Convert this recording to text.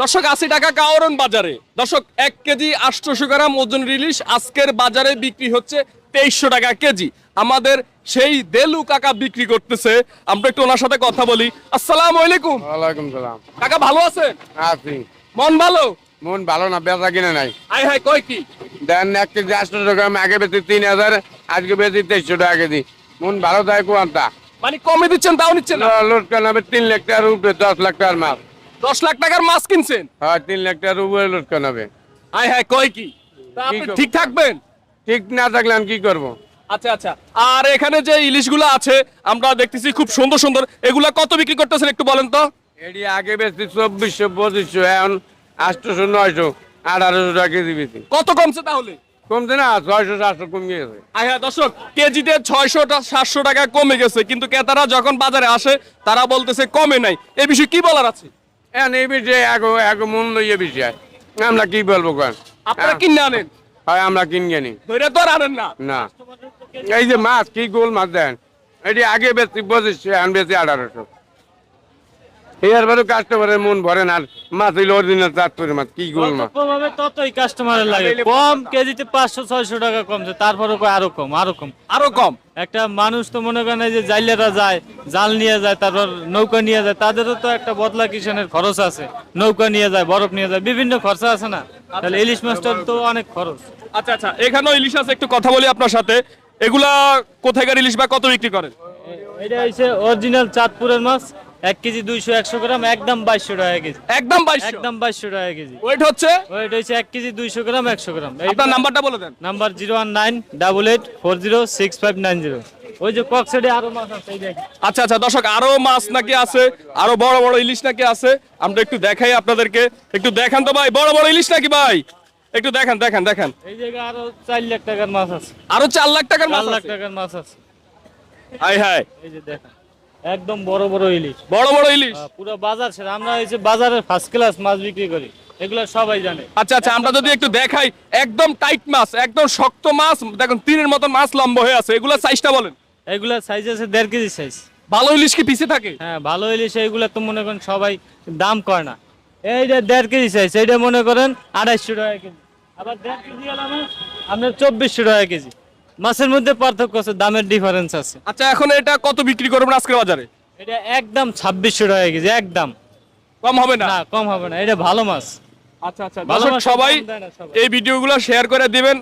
দর্শক আশি টাকা কাওরন বাজারে। দর্শক এক কেজি আটশোশো গ্রাম ওজন রিলিশ। আজকের বাজারে বিক্রি হচ্ছে তেইশশো টাকা কেজি। আমাদের সেই দেলু কাকা বিক্রি করতেছে। আমরা একটু ওনার সাথে কথা বলি। আসসালামু আলাইকুম। ওয়ালাইকুম সালাম। কাকা ভালো আছেন? আছি। মন ভালো? মন ভালো না বেচা কিনে নাই। আই হাই কয় কি? দেন এক কেজি আটশো টাকা আমি আগে বেশি তিন হাজার আজকে বেশি তেইশশো টাকা কেজি। মন ভালো থাকে কোয়ান্টা মানে কমে দিচ্ছেন তাও নিচ্ছেন তিন লাখ টাকার উপরে দশ লাখ টাকার মাল। দশ লাখ টাকার মাছ কিনছেন? হয় তিন লাখ টাকার উপরে লোড কানাবে আই হাই কয় কি? তা আপনি ঠিক থাকবেন? ঠিক না থাকলে আমি কি করব? আচ্ছা আচ্ছা। আর এখানে যে ইলিশগুলো আছে আমরা দেখতেছি খুব সুন্দর সুন্দর। এগুলা কত বিক্রি করতেছেন একটু বলেন তো? এটি আগে বেশি চব্বিশশো পঁচিশশো এখন আটশোশো নয়শো আঠারোশো টাকা কেজি বেশি কত কমছে তাহলে? কমছে না ছয়শো সাতশো কমে গেছে। আয় হ্যাঁ দর্শক কেজিতে ছয়শো সাতশো টাকা কমে গেছে। কিন্তু ক্রেতারা যখন বাজারে আসে তারা বলতেছে কমে নাই। এ বিষয়ে কি বলার আছে? এখন এই বিষয়ে এক এক মন লইয়ে বিষয় আমরা কি বলব কারণ আপনারা কিনে আনেন? হয় আমরা কিনগে নি ধরে তো আনেন না। না। এই যে মাছ কি গোল মাছ দেন? এটি আগে বেশি বসেছে এখন বেশি আঠারোশো। এরপরে কাস্টমারের মন ভরে না মাছ হইলে অরিজিনাল চাঁদপুরের মাছ কি গোল মাছ কম ততই কাস্টমারের লাগে। কম কেজিতে পাঁচশো ছয়শো টাকা কমছে তারপরে আরও কম আরও কম। আরও কম? একটা মানুষ তো মনে করেন যে জাইলেরা যায় জাল নিয়ে যায় তারপর নৌকা নিয়ে যায় তাদেরও তো একটা বদলা কিষানের খরচ আছে। নৌকা নিয়ে যায় বরফ নিয়ে যায় বিভিন্ন খরচা আছে না? তাহলে ইলিশ মাছটার তো অনেক খরচ। আচ্ছা আচ্ছা এখানেও ইলিশ আছে একটু কথা বলি আপনার সাথে। এগুলা কোথাকার ইলিশ বা কত বিক্রি করেন? এটা হচ্ছে অরিজিনাল চাঁদপুরের মাছ। এক কেজি দুইশো একশো গ্রাম একদম বাইশশো টাকা কেজি। একদম একদম বাইশশো টাকা কেজি। ওয়েট হচ্ছে? ওইটা হচ্ছে এক কেজি দুইশো গ্রাম একশো গ্রাম। আপনার নাম্বারটা বলে দেন। Number zero one nine double eight four zero six five nine zero. ওই যে কক সাইডে আরও মাছ আছে আচ্ছা আচ্ছা দর্শক আরও মাছ নাকি আছে আরও বড় বড় ইলিশ নাকি আছে আমরা একটু দেখাই আপনাদেরকে। একটু দেখান তো ভাই বড় বড় ইলিশ নাকি ভাই? একটু দেখান দেখান দেখান। এই জায়গায় আরও চার লাখ টাকার মাছ আছে। আরও চার লাখ টাকার মাছ লাখ টাকার মাছ আছে। Hi hi. এই যে দেখেন। একদম বড় বড় ইলিশ। বড় বড় ইলিশ? পুরো বাজার সেরা আমরা এই যে বাজারের ফার্স্ট ক্লাস মাছ বিক্রি করি। এগুলো সবাই জানে। আচ্ছা আচ্ছা আমরা যদি একটু দেখাই একদম টাইট মাছ একদম শক্ত মাছ দেখুন তীরের মতন মাছ লম্বা হয়ে আছে। এগুলা সাইজটা বলেন। এগুলা সাইজ আছে দেড় কেজি সাইজ ভালো ইলিশ কি পিছে থাকে? হ্যাঁ ভালো ইলিশ এইগুলা তো মনে করেন সবাই দাম করে না। এইটা দেড় কেজি সাইজ এইটা মনে করেন আড়াইশো টাকা কেজি। আবার দেড় কেজি আপনার চব্বিশশো টাকা কেজি। মাছের মধ্যে পার্থক্য আছে দামের ডিফারেন্স আছে। আচ্ছা এখন এটা কত বিক্রি করবেন আজকের বাজারে? এটা একদম ছাব্বিশশো টাকা কেজি একদম। কম হবে না? না কম হবে না এটা ভালো মাছ। আচ্ছা আচ্ছা। ভালো দর্শক মাছ সবাই এই ভিডিও গুলো সবাই। এই ভিডিওগুলো শেয়ার করে দিবেন।